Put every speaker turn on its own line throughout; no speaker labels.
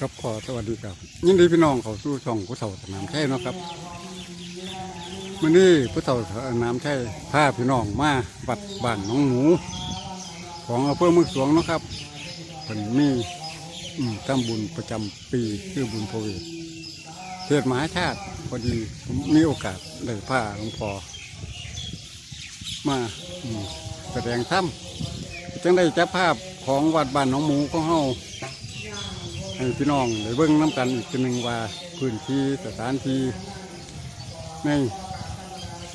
ครับขอสวัสดีครับ ยินดีพี่น้องเขาสู่ช่องผู้เฒ่าสนามชัยเนาะครับมื่อนี้ผู้เฒ่าสนามชัยพาพี่น้องมาวัดบ้านน้องหมูของอำเภอเมืองสวงเนาะครับเป็นมีทำบุญประจำปีคือบุญโพเวทเทศมหาชาติพอดีผมมีโอกาสได้พาหลวงพ่อมาแสดงธรรมจึงได้จับภาพของวัดบ้านน้องหมูของเฮา ให้พี่น้องได้เบิ่งน้ำกันอีกทีหนึ่งว่าพื้นที่สถานที่ใน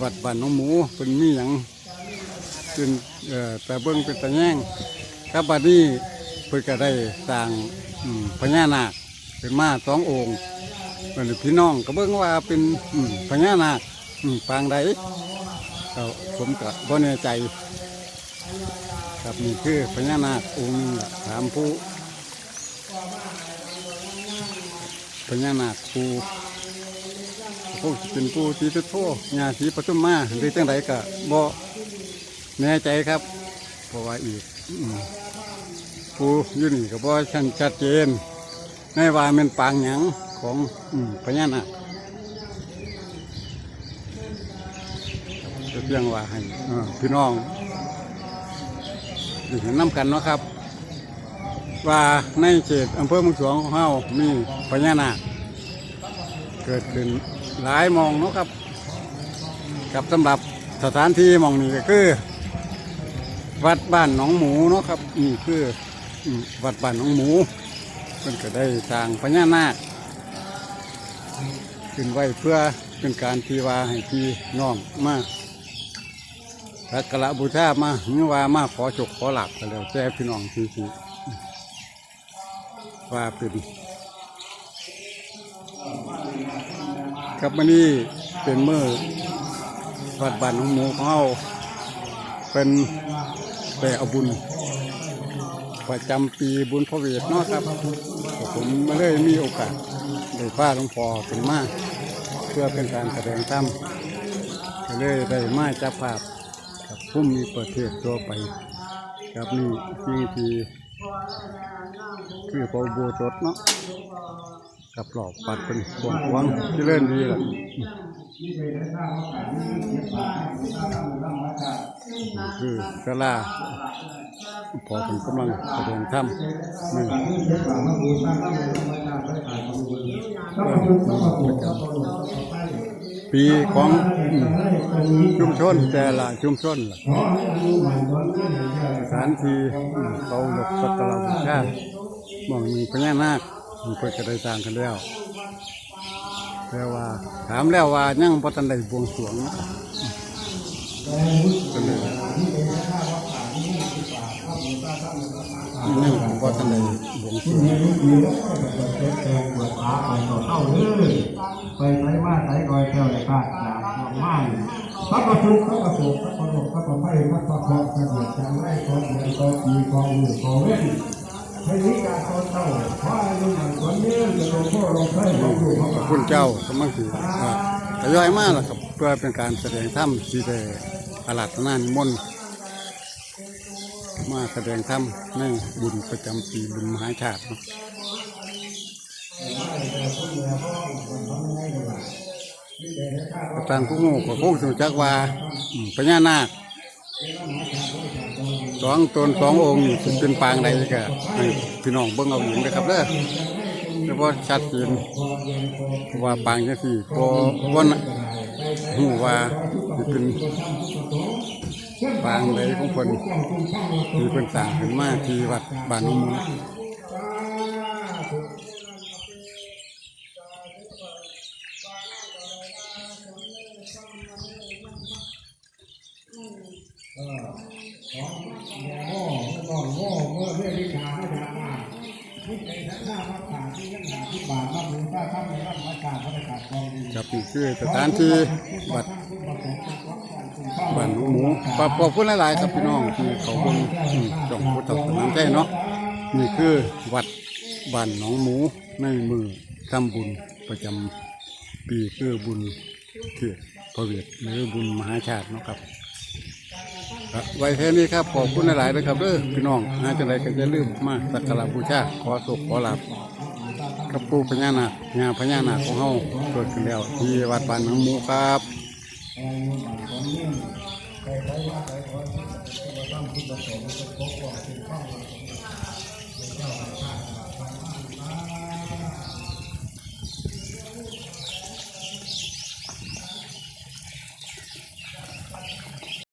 วัดบ้านน้องหมูเป็นมีอย่างเป็นเอ่อแต่เบิ่งเป็นตะแยงครับบัดนี้เพิ่นก็ได้สร้างอืมพญานาคเป็นมาสององค์เป็นพี่น้องก็เบิ่งว่าเป็นอืมพญานาคอืมปางใดก็ผมก็บ่แน่ใจครับนี่คือพญานาคองค์หนึงล่ะถามผู้ พญานาคปูพวกเป็นปูสีทุโทญาสีปทุมมาหรือจังไรก็บ่แน่ใจครับเพราะว่าอีกปูอยู่นี่ก็บ่ชันชัดเจนในว่าเป็นปางหยังของพญานาคจะเพียงว่าให้พี่น้องได้เห็นน้ำกันเนาะครับ ว่าในเขตอำเภอเมืองสวงของเฮามีพญานาคเกิดขึ้นหลายมองเนาะครับ กับสำหรับสถานที่มองนี้ก็คือ วัดบ้านหนองหมูเนาะครับนี่คือวัดบ้านหนองหมูเพิ่นก็ได้สร้างพญานาคขึ้นไว้เพื่อเป็นการทีว่าให้พี่น้องมาสักการะบูชามาหรือว่ามาขอจกขอหลักก็แล้วแต่พี่น้องทีที ว่าเป็นครับวันนี้เป็นเมื่อวัดบ้านของหมูของเราเป็นแต่เอาบุญ ประจำปีบุญพระเวทเนาะครับ ผมไม่ได้มีโอกาสได้พาหลวงพ่อเป็นมาเพื่อเป็นการแสดงธรรมก็เลยได้มาจับภาพกับผู้มีประเทศตัวไป ครับนี่สิ่งที่ คือพอโบสถเนาะกับหลอกปัดเป็นบวงหวงที่เล่นดีแหละคือกะลาพอเป็นกำลังแสดงธรรมนี่ปีของชุมชนแต่ละชุมชนล่ะสถานที่เขาหลบสักการะบูชา มองมีพญานาคมันเพิ่นก็ได้สร้างกันแล้วแต่ว่า ถามแล้วว่ายังบ่ทันได้บวงสรวงนะครับก็เลยยังบ่ทันได้บวงสรวง
ไปไถมาไถคอยแก้วในภาคจากหนองไม้พระประทุกพระประสุพระประโลกพระประไฟพระประคองพระเดียดจังไรคอเดียนคอปีคอหูคอเว้น ให้นิกาคอเต้าพระอายุมันคนนี้จะลงพ่อลงไฟลงดูพระ
ขอบคุณเจ้าสมังสีทยอยมาแล้วครับเพื่อเป็นการแสดงธรรมที่ได้อารัตนานิมนต์มาแสดงธรรมในบุญประจำปีบุญมหาชาติเนาะต่างผู้โง่ก็คงสจักว่าอืมพญานาค สองตนสององค์นี่เป็นปางใดก็ให้พี่น้องเบิ่งเอาเองนะครับเด้อแต่ว่าชัดเจนว่าปางจังซี่พอวันหูว่าสิเป็นปางใดของเพิ่นที่เพิ่นสร้างขึ้นมาที่วัดบ้านหนองมู
ก่อนโง่เมื่อเรื่อวิชาไม่ทำมาที่ใจทั้งหน้าพระป่าที่ยังหาที่บาทมาบุญป้าทำในรับมาจากพระราชกองดี
ครับนี่คือสถานที่วัดบ้านหนูหมูขอบขอบคุณหลายๆครับพี่น้องที่เขาเบิ่งอืมจ่องพุทธศาสนาใจเนาะนี่คือวัดบ้านหนองหมูในมือทำบุญประจำปีคือบุญเทียพระเวทหรือบุญมหาชาติเนาะครับ ไว้แค่นี้ครับขอบคุณหลายๆนะครับเด้อพี่น้องหาจังไรก็จะลืมมาสักการะบูชาขอสุขขอลาภ
กับปู่พญานาคงานพญานาคของเฮาเกิดขึ้นแล้วที่วัดบ้านหนองหมูครับ